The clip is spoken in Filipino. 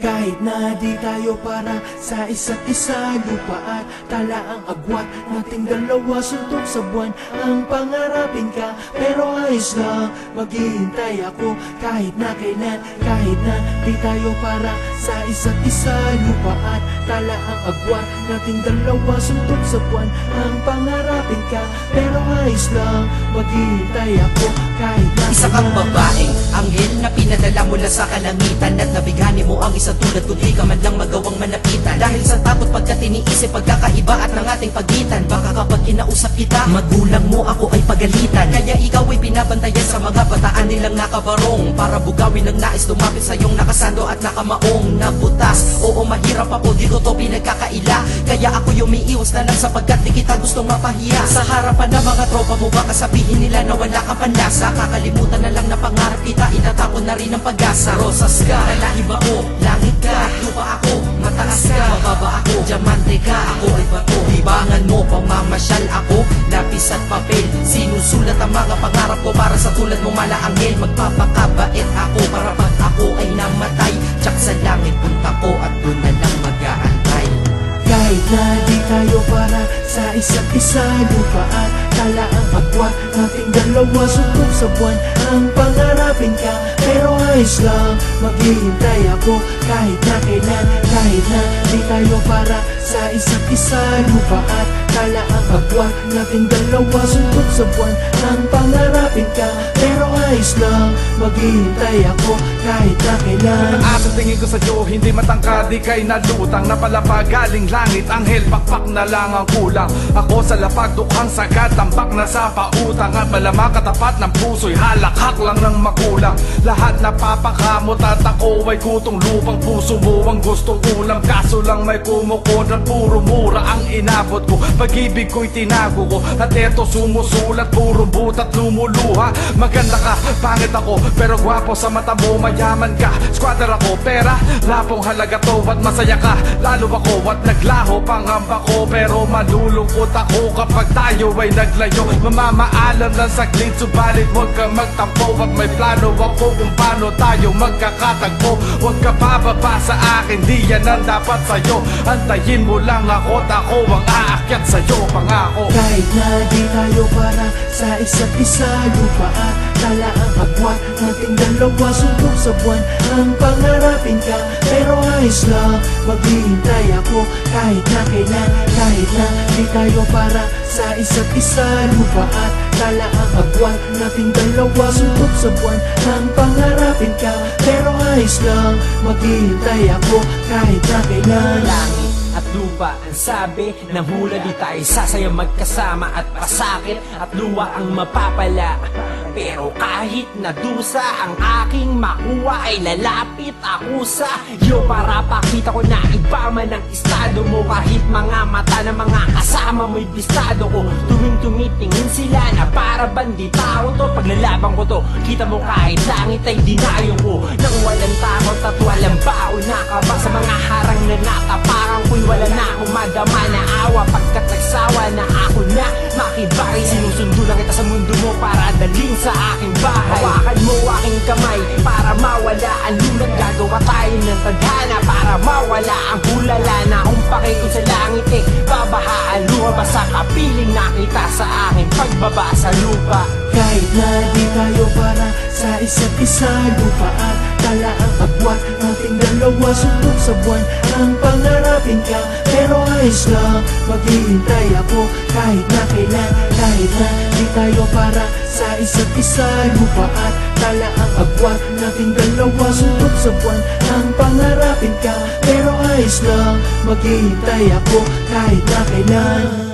Kahit na di tayo para sa isa't isa Lupa at tala ang agwat. Nating dalawa suntok sa buwan Ang pangarapin ka. Pero ayos lang Maghihintay ako. Kahit na kailan Kahit na di tayo para sa isa't isa Lupa at tala ang agwat. Nating dalawa suntok sa buwan Ang pangarapin ka Pero ayos lang Maghihintay ako Kahit na Isa kang babaeng anghel na pinadala mula sa kalangitan At nabighani mo ang isa tulad kung di ka man lang magawang manapitan. Dahil sa takot pagkat iniisip pagkakaiba at ng ating pagitan Baka kapag kinausap kita, magulang mo ako ay pagalitan. Kaya ikaw ay binabantayan sa mga bataan nilang nakabarong Para bugawin ang nais lumapit sa iyong nakasando at nakamaong Nabutas, oo mahirap ako, di ko to pinagkakaila. Kaya ako umiiwas na lang sapagkat di kita gustong mapahiya. Sa harapan ng mga tropa mo baka sabihin nila na wala kang panlasa? Kakalimutan na lang na pangarap kita, itatapon na rin ang pag-asa. Rosas ka, lalahi ba o, langit ka, lupa ako Mataas ka, mababa ako, diamante ka, ako ay bato. Libangan mo, pamamasyal ako, lapis at papel. Sinusulat ang mga pangarap ko para sa tulad mong malaanggel Magpapakabait ako para pag ako ay namatay. Tsak sa langit punta ko at doon na lang mag-aantay. Kahit na di tayo para sa isa't isa Lupa at tala ang agwat Nating dalawa suntok sa buwan. Ang pangarapin ka Pero ayos lang. Maghihintay ako Kahit na kailan Kahit na di tayo para sa isa't isa Lupa at tala ang agwat Nating dalawa suntok sa buwan. Ang pangarapin ka Pero ayos lang Maghihintay ako Kahit na kailan. Ang tingin ko sa iyo, hindi matangkad, di kay nalutang Napalapag galing langit, anghel, pakpak na lang ang kulang. Ako sa lapag, dukhang sagad, tambak na sa pautang At malamang katapat ng puso'y halakhak lang ng makulang. Lahat napapakamot at ako ay kutong lupang puso mo ang gustong ulam. Kaso lang may kumukontra, puro mura ang inabot ko. Pag-ibig ko'y tinago ko, at eto sumusulat Puro butat lumuluha, maganda ka, pangit ako Pero gwapo sa mata mo, mayaman ka Squatter ako, pera, lapong halaga to At masaya ka, lalo ako At naglaho pangamba ko. Pero malulungkot ako kapag tayo ay naglayo. Mamamaalam lang saglit Subalit huwag kang magtampo. At may plano ako kung paano tayo magkakatagpo. Huwag ka bababa sa akin, di yan ang dapat sa'yo. Antayin mo lang ako at ako ang aakyat sa'yo Pangako. Kahit na di tayo para sa isa't isa Lupa at tala ang agwat Nating dalawa suntok sa buwan. Ang pangarapin ka Pero ayos lang Maghihintay ako. Kahit na kailan Kahit na di tayo para sa isa't isa Lupa at tala ang agwat Nating dalawa suntok sa buwan. Ang pangarapin ka Pero ayos lang Maghihintay ako. Kahit na kailan. langit at lupa ang sabi ng hula di tayo sasaya magkasama at pasakit. At luwa ang mapapala. Pero kahit na dusa ang aking makuha ay lalapit ako sa iyo. Para pakita ko na iba man ang estado mo. Kahit mga mata ng mga kasama mo'y bistado ko. Tuwing tumitingin sila na para bandita ko to. Paglalaban ko to kita mo kahit langit ay dinayo ko. Nang walang takot at walang baon nakaba sa mga harang na natapakan ko'y wala na akong madama na awa Pagkat nagsawa na ako na makibay Sinusundo lang kita sa mundo mo para dalhin sa aking bahay. Hawakan mo aking kamay para mawala ang lulag Gagawa tayo ng tadhana para mawala ang hulala. Na kung ko sa langit eh babahaan Lumabas sa kapiling nakita sa aking pagbaba sa lupa. Kahit na di tayo para sa isa't isa Lupa at tala ang agwat. Nating dalawa suntok sa buwan. Ang pangarapin ka. Pero ayos lang Maghihintay ako. Kahit na kailan Kahit na di tayo para sa isa't isa. Lupa at tala ang agwat Nating dalawa. Suntok sa buwan Ang pangarapin ka. Pero ayos lang Maghihintay ako. Kahit na kailan